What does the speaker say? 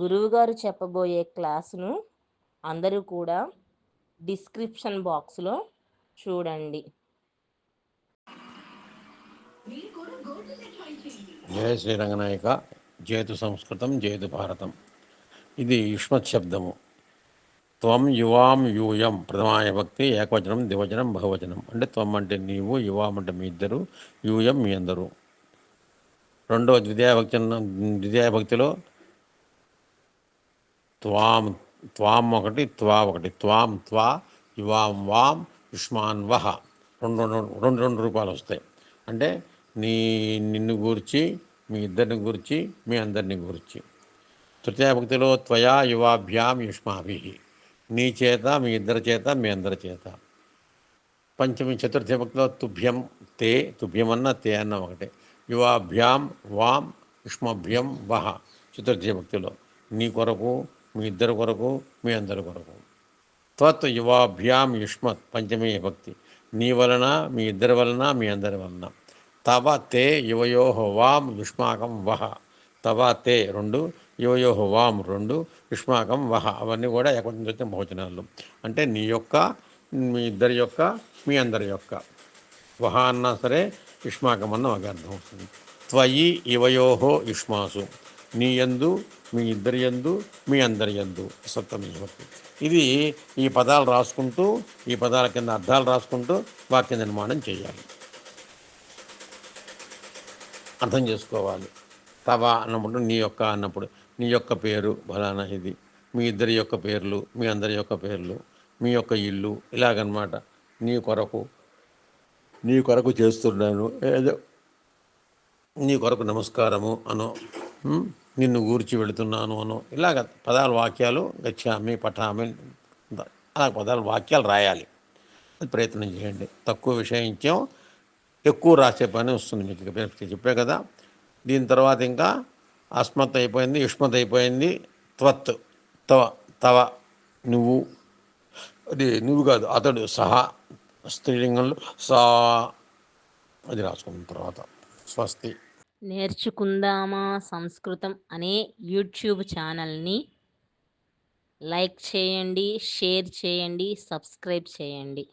గురువుగారు చెప్పబోయే క్లాసును అందరూ కూడా డిస్క్రిప్షన్ బాక్స్లో చూడండి. జయ శ్రీరంగనాయక. జేతు సంస్కృతం జేతు భారతం. ఇది యుష్మత్ శబ్దము త్వం యువాం యూయం ప్రథమాయ భక్తి ఏకవచనం ద్వివచనం బహువచనం. అంటే త్వం అంటే నీవు యువాం అంటే మీ ఇద్దరు యూయం మీ అందరు. రెండవ ద్విదేయ భక్తిలో త్వాం త్వాం ఒకటి త్వా ఒకటి. త్వాం త్వా యువాం వాం యుష్మాన్ వహ. రెండు రెండు రెండు రెండు రూపాయలు వస్తాయి. అంటే నీ నిన్ను గూర్చి మీ ఇద్దరిని గురించి మీ అందరిని గురించి. తృతీయ భక్తిలో త్వయా యువాభ్యాం యుష్మాభి నీ చేత మీ ఇద్దరి చేత మీ అందరి చేత. పంచమి చతుర్థ భక్తిలో తుభ్యం తే తుభ్యం అన్న తే అన్న ఒకటే. యువాభ్యాం వాం యుష్మభ్యం వహ. చతుర్థ భక్తిలో. నీ కొరకు మీ ఇద్దరు కొరకు మీ అందరి కొరకు. త్వత్ యువాభ్యాం యుష్మత్ పంచమీ భక్తి. నీ వలన మీ ఇద్దరి వలన మీ అందరి వలన. తవ తే యువయో వాం యుష్మాకం వహ తవ తే రెండు యువయో వాం రెండు యుష్మాకం వహ అవన్నీ కూడా ఏకవచనం వచ్చిన బహువచనాలు అంటే నీ యొక్క మీ ఇద్దరి యొక్క మీ అందరి యొక్క. వహ అన్నా సరే యుష్మాకం అన్న ఒక అర్థం అవుతుంది. త్వయి ఇవయోహో యుష్మాసు. నీ యందు మీ ఇద్దరి యందు మీ అందరి యందు సప్తమి ఇది ఈ పదాలు రాసుకుంటూ ఈ పదాల కింద అర్థాలు రాసుకుంటూ వాక్య నిర్మాణం చేయాలి. అర్థం చేసుకోవాలి. తవ అన్నప్పుడు నీ యొక్క అన్నప్పుడు నీ యొక్క పేరు ఫలానా ఇది మీ ఇద్దరి యొక్క పేర్లు మీ అందరి యొక్క పేర్లు మీ యొక్క ఇల్లు ఇలాగనమాట. నీ కొరకు నీ కొరకు చేస్తున్నాను. ఏదో నీ కొరకు నమస్కారము అనో నిన్ను గూర్చి వెళుతున్నాను అను. ఇలాగ పదాలు వాక్యాలు గచ్చామి పఠామి అలా పదాలు వాక్యాలు రాయాలి. అది ప్రయత్నం చేయండి. తక్కువ విషయం ఎక్కువ రాసే పని వస్తుంది మీకు. ఇక చెప్పే కదా. దీని తర్వాత ఇంకా అస్మత్ అయిపోయింది యుష్మత్ అయిపోయింది. త్వత్ తవ తవ నువ్వు. అది నువ్వు కాదు అతడు సహా స్త్రీలింగంలో సా అది రాసుకున్న తర్వాత. స్వస్తి. నేర్చుకుందామా సంస్కృతం అనే యూట్యూబ్ ఛానల్ని లైక్ చేయండి షేర్ చేయండి సబ్స్క్రైబ్ చేయండి.